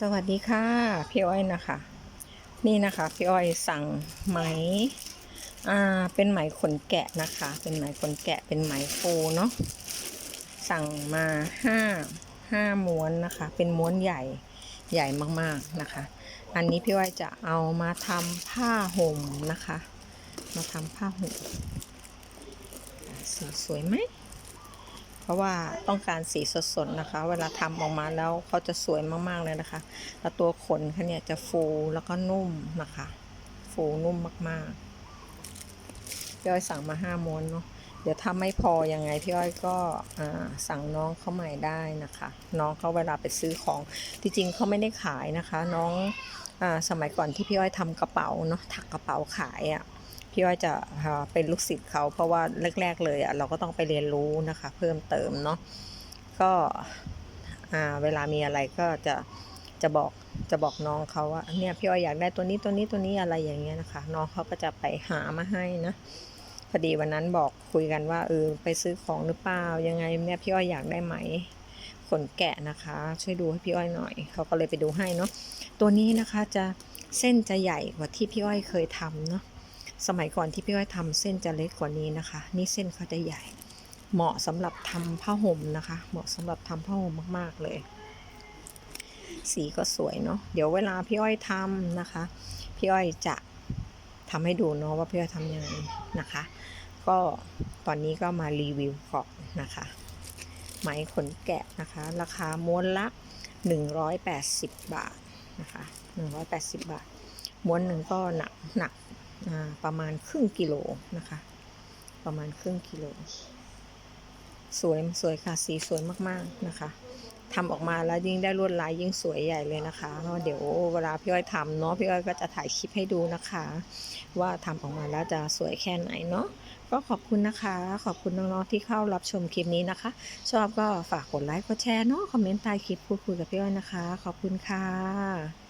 สวัสดีค่ะพี่อ้อยนะคะ นี่นะคะพี่อ้อยสั่งไหมอ่าเป็นไหมขนแกะนะคะ เป็นไหมขนแกะเป็นไหมโฟเนาะสั่งมาห้าห้าม้วนนะคะ เป็นม้วนใหญ่ใหญ่มากๆนะคะ อันนี้พี่อ้อยจะเอามาทำผ้าห่มนะคะ มาทำผ้าห่มสีสวยไหม เพราะว่าต้องการสีสดๆนะคะ เวลาทำออกมาแล้วเขาจะสวยมากๆเลยนะคะ แล้วตัวขนเขาเนี่ยจะฟูแล้วก็นุ่มนะคะ ฟูนุ่มมากๆพี่อ้อยสั่งมาห้าม้วนเนาะเดี๋ยวถ้าไม่พอยังไงพี่อ้อยก็สั่งน้องเขาใหม่ได้นะคะ น้องเขาเวลาไปซื้อของจริงๆเขาไม่ได้ขายนะคะ น้องอสมัยก่อนที่พี่อ้อยทำกระเป๋าเนาะถักกระเป๋าขายอะ่ะ พี่อ้อยจะเป็นลูกศิษย์เขาเพราะว่าแรก ๆ เลยอะเราก็ต้องไปเรียนรู้นะคะ เพิ่มเติมเนาะก็เวลามีอะไรก็จะจะบอกจะบอกน้องเขาว่าเนี่ยพี่อ้อยอยากได้ตัวนี้ตัวนี้ตัวนี้อะไรอย่างเงี้ยนะคะ น้องเขาก็จะไปหามาให้นะพอดีวันนั้นบอกคุยกันว่าเออไปซื้อของหรือเปล่ายังไงเนี่ยพี่อ้อยอยากได้ไหมขนแกะนะคะ ช่วยดูให้พี่อ้อยหน่อยเขาก็เลยไปดูให้เนาะตัวนี้นะคะจะเส้นจะใหญ่กว่าที่พี่อ้อยเคยทำเนาะ สมัยก่อนที่พี่อ้อยทำเส้นจะเล็กกว่านี้นะคะ นี่เส้นเขาจะใหญ่ เหมาะสำหรับทำผ้าห่มนะคะ เหมาะสำหรับทำผ้าห่มมากๆเลย สีก็สวยเนาะเดี๋ยวเวลาพี่อ้อยทำนะคะ พี่อ้อยจะทำให้ดูเนาะว่าพี่อ้อยทำยังไงนะคะ ก็ตอนนี้ก็มารีวิวก่อนนะคะ ไหมขนแกะนะคะ ราคาม้วนละ 180 บาทนะคะ 180 บาทม้วนหนึ่งก็หนักหนัก ประมาณครึ่งกิโลนะคะ ประมาณครึ่งกิโล สวยสวยค่ะสีสวยมากๆนะคะทำออกมาแล้วยิ่งได้ลวดลายยิ่งสวยใหญ่เลยนะคะเพราะเดี๋ยวเวลาพี่อ้อยทำเนาะพี่อ้อยก็จะถ่ายคลิปให้ดูนะคะ ว่าทำออกมาแล้วจะสวยแค่ไหนเนาะก็ขอบคุณนะคะ ขอบคุณน้องๆที่เข้ารับชมคลิปนี้นะคะ ชอบก็ฝากกดไลค์กดแชร์เนาะคอมเมนต์ใต้คลิปพูดคุยกับพี่อ้อยนะคะ ขอบคุณค่ะ